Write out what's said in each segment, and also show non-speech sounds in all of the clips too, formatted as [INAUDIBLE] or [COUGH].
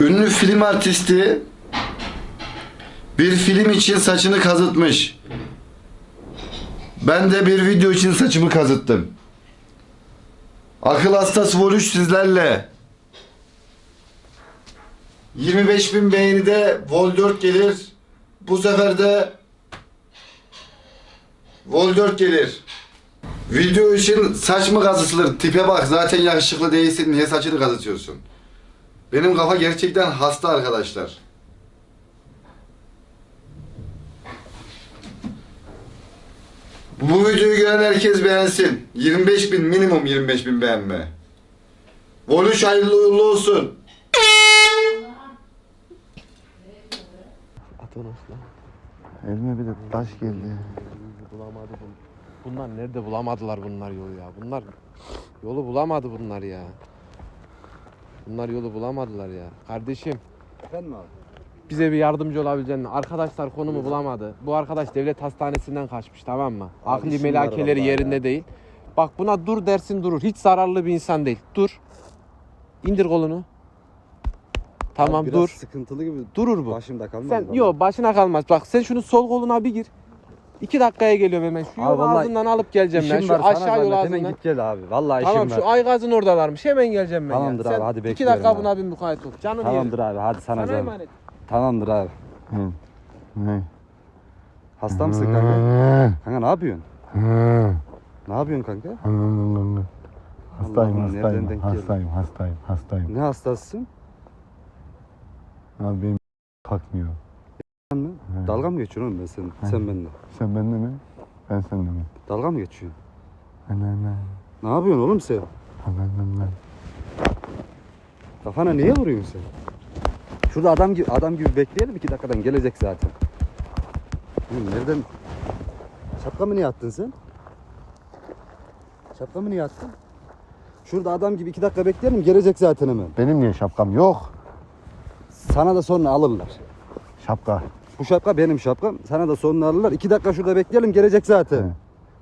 Ünlü film artisti bir film için saçını kazıtmış. Ben de bir video için saçımı kazıttım. Akıl hastası Vol 3 sizlerle. 25 bin beğeni de Vol 4 gelir. Bu sefer de Vol 4 gelir. Video için saç mı kazıtılır? Tipe bak zaten yakışıklı değilsin. Niye saçını kazıtıyorsun? Benim kafa gerçekten hasta arkadaşlar. Bu videoyu gören herkes beğensin. 25 bin minimum 25 bin beğenme. Voluş hayırlı uğurlu olsun. At onu aslan. Elime bir de taş geldi. Bulamadı bunu. Bunlar nerede bulamadılar bunlar yolu ya. Bunlar yolu bulamadı bunlar ya. Bunlar yolu bulamadılar ya. Kardeşim Efendim abi? bize bir yardımcı olabileceksin. Arkadaşlar konumu bulamadı. Bu arkadaş devlet hastanesinden kaçmış tamam mı? Akli işim var melakeleri vallahi yerinde değil. Bak buna dur dersin durur. Hiç zararlı bir insan değil. Dur. İndir kolunu. Tamam Abi biraz dur. sıkıntılı gibi Durur bu. başımda kalmaz. Sen vallahi. yo başına kalmaz. Bak sen şunu sol koluna bir gir. İki dakikaya geliyorum hemen. Şu Abi yol vallahi ağzından alıp geleceğim ben. İşim Şu var sana aşağı yol zahmet, hemen ağzından. git gel abi. Vallahi Tamam işim şu var. Aygaz'ın oradalarmış. Hemen geleceğim ben Tamamdır ya. abi, Sen hadi iki bekliyorum dakika abi. buna bir mukayyet ol. Canım Tamamdır iyi. abi hadi sana Sana zahmet. emanet. Tamamdır abi. Hasta mısın kanka? Kanka ne yapıyorsun? Ne yapıyorsun kanka? Hastayım, Allah'ım, nereden hastayım, denk geldi? hastayım, hastayım, hastayım. Ne hastasısın? Abi benim kalkmıyor. Dalga mı geçiyorsun oğlum ben sen, sen benimle? Sen bende mi? Ben sende mi? Dalga mı geçiyorsun? Ana ana. Ne yapıyorsun oğlum sen? Ana ana. Kafana niye vuruyorsun sen? Şurada adam gibi adam gibi bekleyelim iki dakikadan gelecek zaten. Oğlum nereden? Şapkamı niye attın sen? Şapkamı niye attın? Şurada adam gibi iki dakika bekleyelim gelecek zaten hemen. Benim niye şapkam yok? Sana da sonra alırlar. Şapka. Bu şapka benim şapkam. Sana da sonra alırlar. İki dakika şurada bekleyelim gelecek zaten. He.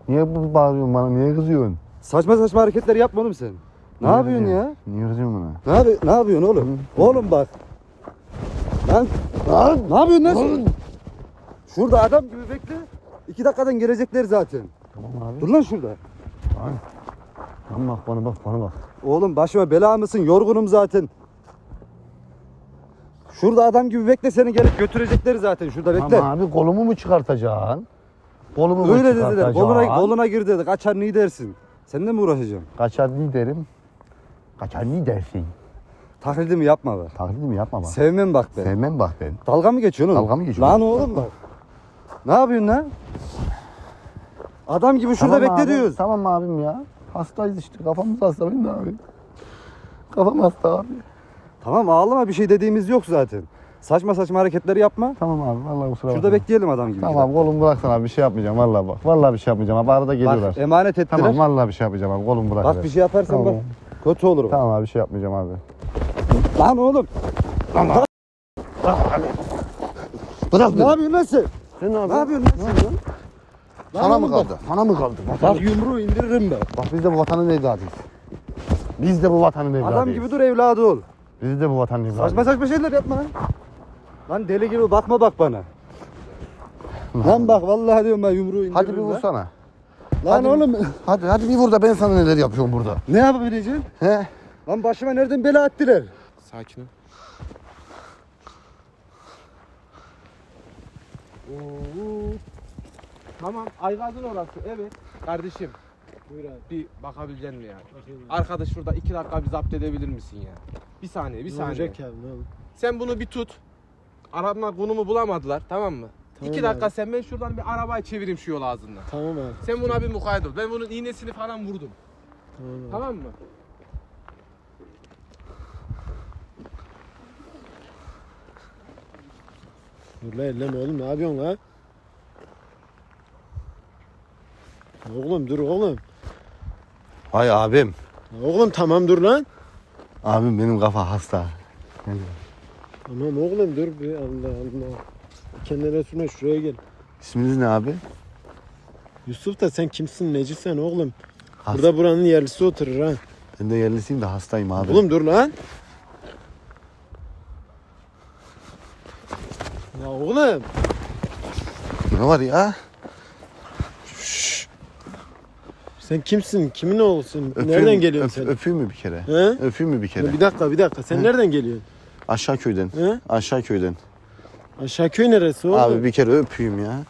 Niye bu bağırıyorsun bana? Niye kızıyorsun? Saçma saçma hareketler yapma oğlum sen. Ne Niye yapıyorsun ya? Niye kızıyorsun bana? Ne, yapı- ne yapıyorsun oğlum? Oğlum bak. Lan, lan ne yapıyorsun lan? Şurada adam gibi bekle. İki dakikadan gelecekler zaten. Tamam abi. Dur lan şurada. Tamam bak bana bak bana bak. Oğlum başıma bela mısın? Yorgunum zaten. Şurada adam gibi bekle seni gelip götürecekler zaten. Şurada bekle. Tamam abi kolumu mu çıkartacaksın? Kolumu mu Öyle dediler. çıkartacaksın? Koluna, koluna gir dedi. Kaçar ne dersin? Sen de mi uğraşacaksın? Kaçar ne derim? Kaçar ne dersin? Taklidimi yapma be. Taklidimi yapma bak. Sevmem bak ben. Sevmem bak ben. Dalga mı geçiyorsun oğlum? Dalga mı geçiyorum? Lan oğlum bak. Ne yapıyorsun lan? Adam gibi şurada Tamam bekle abi, diyoruz. Tamam abim ya. Hastayız işte. Kafamız hasta benim de abi. Kafam hasta abi. Tamam ağlama bir şey dediğimiz yok zaten. Saçma saçma hareketleri yapma. Tamam abi vallahi kusura Şurada bakma. bekleyelim adam gibi. Tamam kolumu bıraksana abi bir şey yapmayacağım vallahi bak. Vallahi bir şey yapmayacağım abi arada geliyorlar. Bak emanet ettiler. tamam vallahi bir şey yapmayacağım abi kolumu bırak. Bak bir şey yaparsan Tamam. bak kötü olur. o. Tamam abi bir şey yapmayacağım abi. Lan oğlum. Bırak Ne yapıyorsun lan sen? Sen ne Ne yapıyorsun lan sen? lan? Sana mı kaldı? Sana mı kaldı? Bak yumruğu indiririm ben. Bak biz de bu vatanın evladıyız. Biz de bu vatanın evladıyız. Adam gibi dur evladı ol. Biz de bu vatanın evladıyız. Saçma saçma şeyler yapma lan. Lan deli gibi bakma bak bana. Lan bak vallahi diyorum ben yumruğu indiririm Hadi bir lan. vursana. Lan Hadi. oğlum Hadi hadi bir vur da ben sana neler yapıyorum burada. ne yapabileceğim? He? Lan başıma nereden bela ettiler? Sakin ol. Oo. Tamam Aygaz'ın orası evet. Kardeşim. Buyur abi. Bir bakabilecek misin ya? Bakayım abi. Arkadaş şurada iki dakika bir zapt edebilir misin ya? Bir saniye bir Ne saniye. olacak abi ne olur? Sen bunu bir tut. Arama konumu bulamadılar tamam mı? Tamam iki dakika abi. sen ben şuradan bir arabayı çevireyim şu yol ağzından. Tamam abi. Sen buna bir mukayyet ol. Ben bunun iğnesini falan vurdum. Tamam abi. Tamam mı? Dur la elleme oğlum ne yapıyorsun la? Oğlum dur oğlum. Ay abim. Oğlum tamam dur lan. Abim benim kafa hasta. Tamam oğlum dur bir Allah Allah. Kendine sürme şuraya gel. İsminiz ne abi? Yusuf da sen kimsin necisin oğlum? Has- Burada buranın yerlisi oturur ha. Ben de yerlisiyim de hastayım abi. Oğlum dur lan. Ya oğlum. Ne var ya? Sen kimsin? Kimin oğlusun? Öpeyim- Nereden geliyorsun öp- sen? Öpeyim mi bir kere? He? Öpeyim mi bir kere? Bir dakika bir dakika. Sen nereden geliyorsun? Aşağı köyden. He? Aşağı köyden. Aşağı köy neresi oğlum? Abi bir kere öpeyim ya. Lan?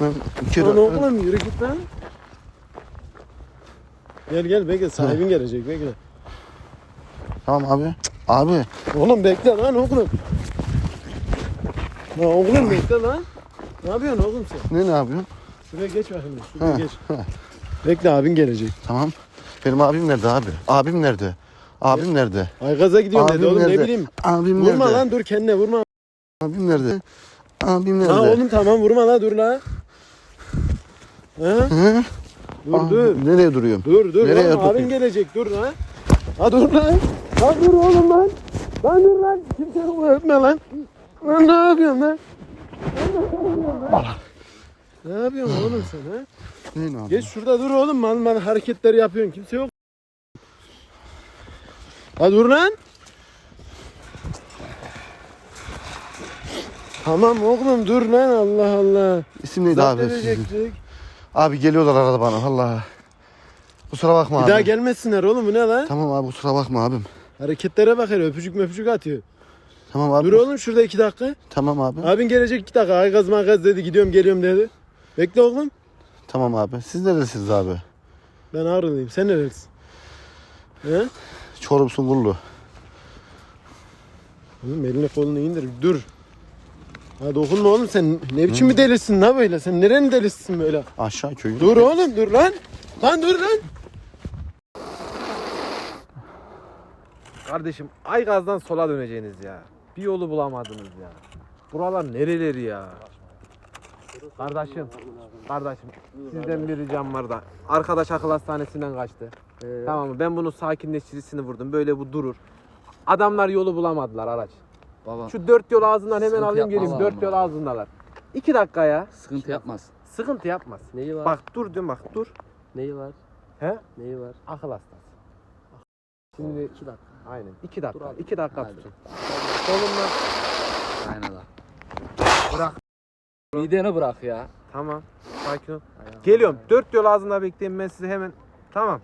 Ben bir kere Lan oğlum yürü git lan. Gel gel bekle sahibin gelecek bekle. Tamam abi. Abi. Oğlum bekle lan oğlum. Lan oğlum bekle lan. Ne yapıyorsun oğlum sen? Ne ne yapıyorsun? Şuraya geç bakayım. Şuraya Ha, geç. Bekle abin gelecek. Tamam. Benim abim nerede abi? Abim nerede? Abim nerede? Aygaza gidiyorum dedi Abim oğlum nerede? ne bileyim. Abim Vurma nerede? lan dur kendine vurma. Abim nerede? Abim nerede? Ha oğlum tamam vurma la dur la. Ha? Hı? Dur Ah, dur. Nereye duruyorum? Dur dur Nereye oğlum abin gelecek dur lan. Ha dur lan. Lan dur oğlum lan. Lan dur lan. Kimse öpme lan. Lan ne yapıyorsun lan? Ne yapıyorsun oğlum sen ha? Ne ne yapıyorsun? Geç şurada dur oğlum mal mal hareketler yapıyorsun kimse yok. Ha dur lan. Tamam oğlum dur lan Allah Allah. İsim neydi Zapt abi sizin? Abi geliyorlar arada bana Allah. Kusura bakma Bir abi. daha gelmesinler oğlum bu ne lan? Tamam abi kusura bakma abim. Hareketlere bak hele öpücük möpücük atıyor. Tamam abi. Dur oğlum şurada iki dakika. Tamam abi. Abin gelecek iki dakika. Ay gaz magaz dedi gidiyorum geliyorum dedi. Bekle oğlum. Tamam abi. Siz neredesiniz abi? Ben ağrılıyım. Sen neredesin? He? Çorum Sungurlu. Oğlum elini kolunu indir. Dur. Ha dokunma oğlum sen ne biçim bir delisin la böyle? Sen nerenin delisisin böyle? Aşağı köyü. Dur oğlum dur lan. Lan dur lan. Kardeşim Aygaz'dan sola döneceğiniz ya. Bir yolu bulamadınız ya. Buralar nereleri ya? Kardeşim, kardeşim sizden bir ricam var da. Arkadaş akıl hastanesinden kaçtı. Tamam mı? Ben bunun sakinleştiricisini vurdum. Böyle bu durur. Adamlar yolu bulamadılar araç. Baba Şu dört yol ağzından hemen Sıkıntı alayım geleyim. yapmaz Dört ama. yol ağzındalar. İki dakika ya. sıkıntı yapmaz. Sıkıntı yapmaz. Neyi var? Bak dur diyorum bak dur. Neyi var? He? Neyi var? Akıl hastası. Şimdi İki dakika. aynen. iki dakika. Dur abi. iki dakika Hadi. tutun. Solundan. Aynen da. Midene bırak ya. Tamam. Sakin ol. Geliyorum. Dört yol ağzında bekleyeyim ben sizi hemen. Tamam.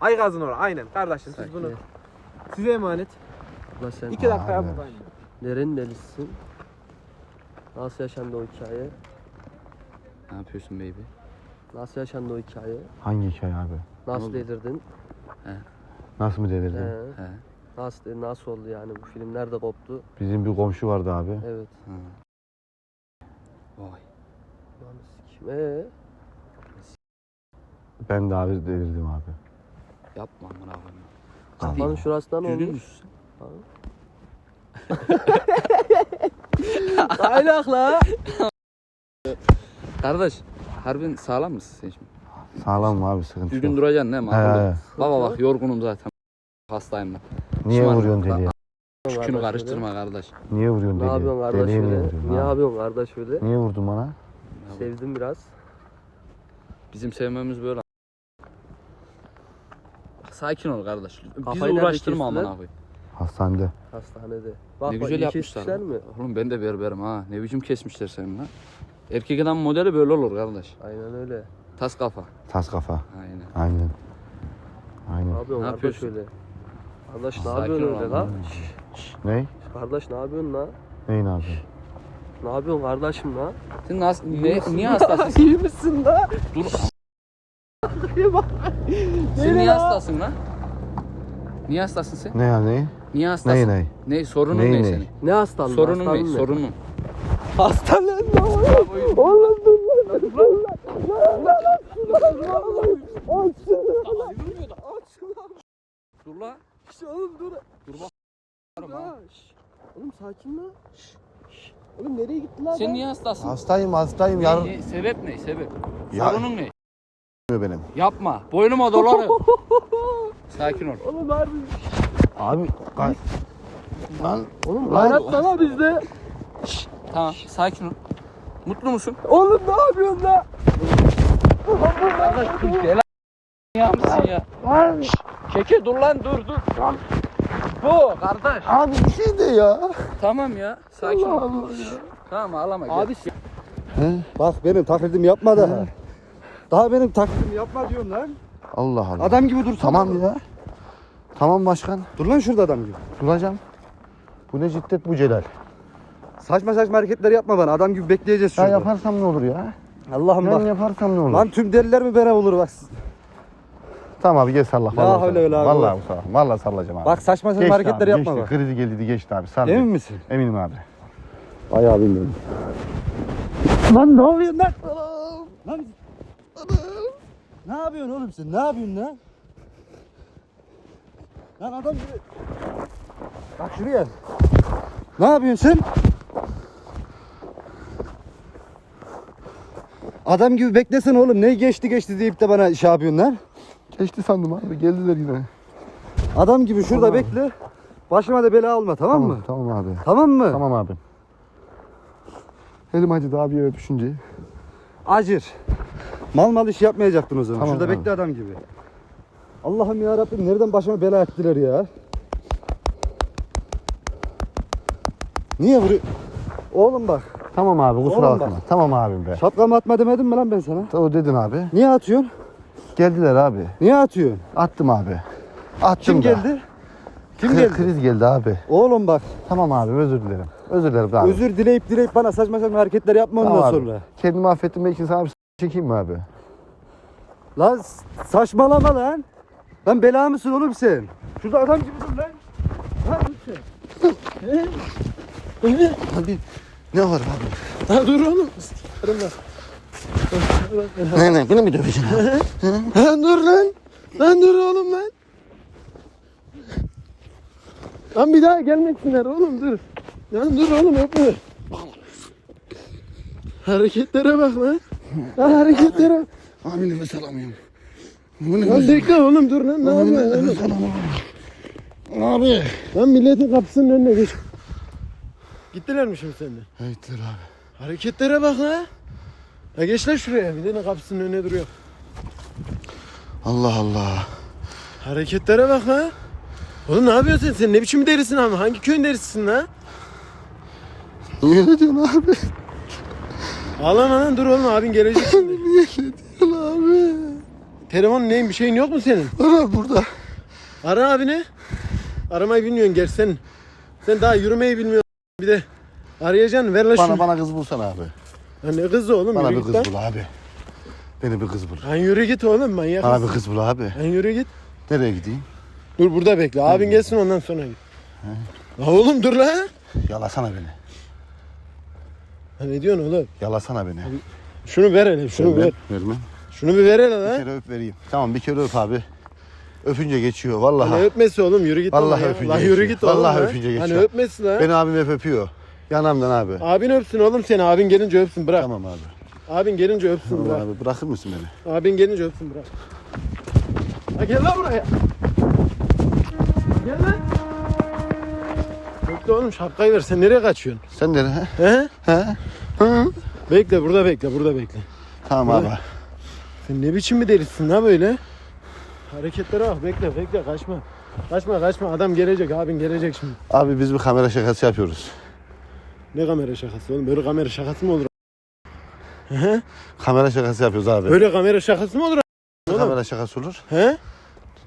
Ay gazın oraya. Aynen. Kardeşim siz bunu. Size emanet. Ulan sen İki dakika Abi. buradayım. nerenin delisisin? Nasıl yaşandı o hikaye? Ne yapıyorsun baby? Nasıl yaşandı o hikaye? Hangi hikaye abi? Nasıl oldu? delirdin? Nasıl mı delirdin? He. He. Nasıl, nasıl oldu yani bu film nerede koptu? Bizim bir komşu vardı abi. Evet. Vay. Lan sikim. Ee? Ben de abi delirdim abi. Yapma amına koyayım. Kafanın şurasından Düzgün olmuş. müsün? [LAUGHS] Aylak la. Kardeş harbin sağlam mısın sen şimdi? Sağlam mı abi sıkıntı Düzgün yok. duracaksın değil mi? He. Baba bak yorgunum zaten. Hastayım ben. Niye Şımarma. vuruyorsun deliye? Çükünü karıştırma kardeş. Niye vuruyorsun Ne deliye? yapıyorsun kardeş Deliye niye öyle? vuruyorsun Niye abi? yapıyorsun kardeş öyle? Niye vurdun bana? Sevdim biraz. Bizim sevmemiz böyle. Sakin ol kardeş. Bizi Kafayı nerede uğraştırma kestiler? amına koyayım. Hastanede. Hastanede. Bak Ne bak güzel iyi yapmışlar. kesmişler mi? Oğlum ben de berberim ha. Ne biçim kesmişler senin lan. Erkek adam modeli böyle olur kardeş. Aynen öyle. Tas kafa. Tas kafa. Aynen. Aynen. Ne Aynen. yapıyorsun Ne kardeş yapıyorsun? öyle? Kardeş ne Sakin yapıyorsun ol öyle ama. La? Ne? Kardeş ne yapıyorsun la? Neyin abi? Ne yapıyorsun kardeşim la? Sen nasıl, ne, niye hastasın? İyi misin la? Dur. sen niye hastasın lan? Niye hastasın sen? Ne ya ne? Niye hastasın? Ne ne? Ne sorunun Ney, ne ney? senin? Ne hastalığı? Sorunun ne? Hastalığın Sorunun. Hastalığın ne oğlum? Oğlum dur lan. Dur lan. Dur la. Şş, Oğlum dur. Dur bak. Şş. Oğlum sakin lan. Oğlum nereye gitti lan? Sen niye hastasın? Hastayım hastayım. Ne- Yarın ne- sebep ne? Sebep. Ya- Sorunun ne? benim. Yapma. Boynuma dolanır. [LAUGHS] Sakin ol. Oğlum harbi. Abi kay... Lan Oğlum hayat lan bizde. Tamam. Sakin ol. Mutlu musun? Oğlum ne yapıyorsun lan? Gel ya mısın ya? Şş, Keke dur lan dur dur. Bu kardeş. Abi bir şey de ya. Tamam ya. Sakin ol. Allah ya. Tamam ağlama. gel. Abi Bak benim taklidimi yapma daha. Daha benim taklidimi yapma diyorum lan. Allah Allah. Adam gibi dur. Tamam ya. Tamam başkan. Dur lan şurada adam gibi. Duracağım. Bu ne ciddet bu Celal. Saçma saçma hareketler yapma bana. Adam gibi bekleyeceğiz Ben şurada. yaparsam ne olur ya? Allah'ım Ben bak. yaparsam ne olur? Lan tüm deliler mi beraber olur bak. Tamam abi gel salla. La Vallahi havle ve la. Vallahi bu sefer. Vallahi sallayacağım abi. Bak saçma saçma Geçti hareketler abi, yapma geçti. bak. Krizi geldi geçti abi. Salla. Emin misin? Eminim abi. Bayağı bilmiyorum. Lan ne oluyor lan? Lan ne yapıyorsun oğlum sen? Ne yapıyorsun lan? Lan adam gibi. Bak şuraya. Ne yapıyorsun sen? Adam gibi beklesene oğlum. Ne geçti geçti deyip de bana şey yapıyorsun lan. Geçti sandım abi. Geldiler yine. Adam gibi şurada Tamam. bekle. Başıma da bela alma tamam, mı? Tamam abi. Tamam mı? Tamam abi. Elim acıdı abi öpüşünce. Acır. Mal mal iş yapmayacaktın o zaman. Tamam Şurada abi. bekle adam gibi. Allah'ım ya Rabbim nereden başıma bela ettiler ya? Niye vuruyor? Oğlum bak. Tamam abi kusura Oğlum bakma. bak. Tamam abim be. Şapkamı atma demedim mi lan ben sana? O dedin abi. Niye atıyorsun? Geldiler abi. Niye atıyorsun? Attım abi. Attım Kim da. geldi? Kim Kri- geldi? Kriz geldi abi. Oğlum bak. Tamam abi özür dilerim. Özür dilerim abi. Özür dileyip dileyip bana saçma saçma hareketler yapma ondan Tamam abi. sonra. Kendimi affettirmek için sana bir s- çekeyim mi abi? Lan s- saçmalama lan. Lan bela mısın oğlum sen? Şurada adam gibi dur lan. Lan dur sen. Abi ne var abi? Ha dur oğlum. Ne ne bunu mu döveceksin? Ha dur lan. Lan dur oğlum lan. Lan bir daha gelmesinler oğlum dur. Lan dur oğlum öpme. Hareketlere bak lan. Lan hareketlere. Abi nefes alamıyorum. Lan bekle oğlum dur lan ne yapıyorsun oğlum? Abi. Lan milletin kapısının önüne geç. Gittiler mi şimdi senden? Gittiler abi. Hareketlere bak lan. Ha geç lan şuraya. Milletin kapısının önüne duruyor. Allah Allah. Hareketlere bak lan. Oğlum ne yapıyorsun sen? Sen ne biçim derisin ama? Hangi köyün derisisin lan? Niye ne diyorsun abi? Ağlama lan dur oğlum abin gelecek [LAUGHS] şimdi. Niye ne diyorsun abi? Telefonun neyin bir şeyin yok mu senin? Ara burada. Ara abini. Aramayı bilmiyorsun gerçi sen. Sen daha yürümeyi bilmiyorsun. Bir de arayacaksın ver lan Bana şunu. bana kız bulsana abi. Ya ne kızı oğlum Bana yürü bir git kız lan. bul abi. Beni bir kız bul. Lan yürü git oğlum manyak Bana bir mısın? kız bul abi. Lan yürü git. Nereye gideyim? Dur burada bekle. Abin gelsin ondan sonra git. La oğlum dur lan. Yalasana beni. Ha, ne diyorsun oğlum? Yalasana beni. Şunu ver hele şunu ver. Vermem. Şunu bir ver hele Bir lan. kere öp vereyim. Tamam bir kere öp abi. Öpünce geçiyor vallahi. Hani öpmesi oğlum yürü git. Vallahi oğlum ya. öpünce Lan yürü geçiyor. git oğlum. Vallahi lan. öpünce Hani geçiyor. öpmesi lan. Beni abim hep öpüyor. Yanamdan abi. Abin öpsün oğlum seni. Abin gelince öpsün bırak. Tamam abi. Abin gelince öpsün Tamam bırak. abi bırakır mısın beni? Abin gelince öpsün bırak. Ha gel lan buraya. Gel lan. Bekle oğlum şapkayı ver. Sen nereye kaçıyorsun? Sen nereye? he? He? He? Hı? Bekle burada bekle burada bekle. Tamam abi. Sen ne biçim bir delisin la böyle? Hareketlere bak bekle bekle kaçma. Kaçma kaçma adam gelecek abin gelecek şimdi. Abi biz bir kamera şakası yapıyoruz. Ne kamera şakası oğlum böyle kamera şakası mı olur? He? Kamera şakası yapıyoruz abi. Böyle kamera şakası mı olur? Nasıl oğlum. kamera şakası olur? He?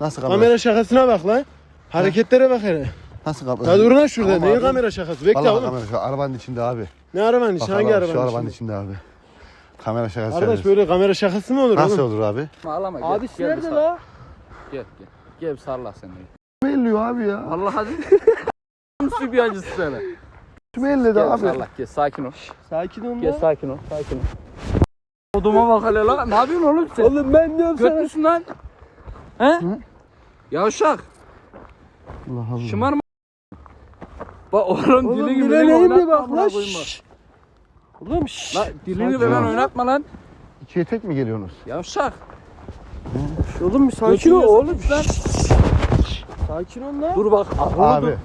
Nasıl kamera? Kamera şakasına bak lan. Hareketlere bak hele. Nasıl kamera? Ya dur lan şurada. Tamam Neyin abi. kamera şakası? Bekle Vallahi oğlum. kamera şakası. Arabanın içinde abi. Ne arabanın içi? Bak Hangi abi, arabanın Şu arabanın içinde abi. Kamera şakası Arkadaş yapıyoruz. böyle kamera şakası mı olur Nasıl oğlum? olur abi? Ağlama gel. Abisi Gel bir nerede sar- la? Gel gel. Gel bir sarla seni. Belliyor abi ya. Allah [LAUGHS] hadi. Nasıl bir acısı sana? Gel bir abi? sarla. Gel sakin ol. Sakin ol Gel lan. sakin ol. Sakin ol. Oduma bak hele lan. Ne yapıyorsun oğlum sen? Oğlum ben diyorum Göt sana. müsün lan? He? Yavşak. Allah Allah. Şımarma. Bak oğlum, Oğlum dilini falan neyim bir oynatma bak amına lan. şşş. Oğlum şşş. Lan dilini Sakin ol. oynatma lan. İkiye tek mi geliyorsunuz? Yavşak. Oğlum bir sakin ol oğlum. Sakin ol lan. Dur bak. Abi.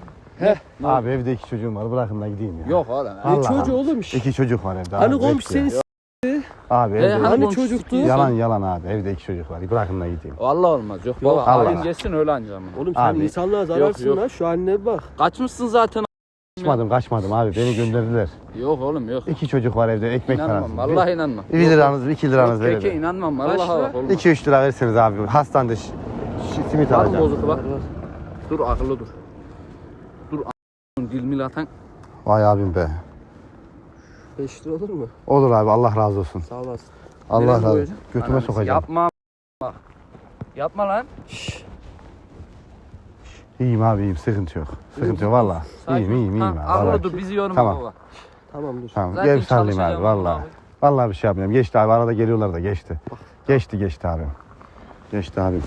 Abi evde iki çocuğum var bırakın da gideyim ya. Yok oğlum. Allah çocuğu oğlum. İki çocuk var evde. Hani komşu bekle. seni Abi E, evde hani Hani komşusu çocuktu? yalan yalan abi. Evde iki çocuk var. Bırakın da gideyim. Vallahi olmaz. Yok, Yok, baba. Allah. Alayım geçsin öyle anacağım. Oğlum sen Abi. insanlığa zararsın yok. lan. Şu haline bir bak. Kaçmışsın zaten. Kaçmadım kaçmadım abi. Beni gönderdiler. Yok oğlum yok. İki çocuk var evde ekmek İnanmam. parası. Vallahi inanmam. Bir liranız, iki liranız Yok, Peki verin. inanmam. Vallahi bak oğlum. 2-3 lira verirseniz abi. Hastanede ş- ş- simit Var mı alacağım. bozuk bak? Dur akıllı dur. Dilmil atan. Vay abim be. 5 lira olur mu? Olur abi Allah razı olsun. Sağ olasın. Allah Nereye razı olsun. Götüme Ananı sokacağım. Yapma bak. Yapma lan. İyiyim abi iyiyim sıkıntı yok. Sıkıntı yok valla. İyiyim iyiyim iyiyim Ha, abi. Vallahi. dur bizi yorma Tamam. baba. Tamam dur. Tamam Zaten gel sallayayım abi valla. abi. Vallahi bir şey yapmıyorum. Geçti abi arada geliyorlar da geçti. Geçti geçti abi. Geçti abi.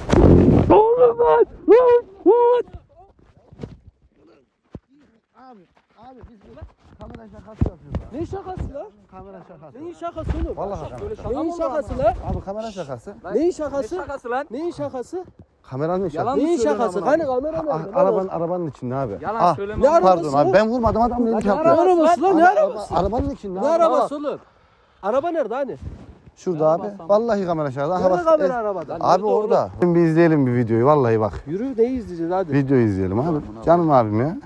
Ne şakası lan? Kamera şakası. Neyin şakası oğlum? Vallahi kamera Neyin şakası lan? Abi kamera şakası. Neyin Ne şakası? şakası lan? Neyin şakası? Kameranın şakası. Yalan Neyin şakası? Hani kamera Ah, nerede? arabanın arabanın içinde abi. Yalan Ah, söyleme. Ne arabası Pardon abi ben vurmadım adam ne Ne yapıyor? arabası lan? Ne Araba- arabası? Arabanın içinde Ne abi. arabası oğlum? Araba nerede hani? Şurada abi. Vallahi kamera şakası. Aha Nerede kamera e, arabada? Abi orada. Şimdi bir izleyelim bir videoyu vallahi bak. Yürü neyi izleyeceğiz hadi. Video izleyelim abi. Canım abim ya.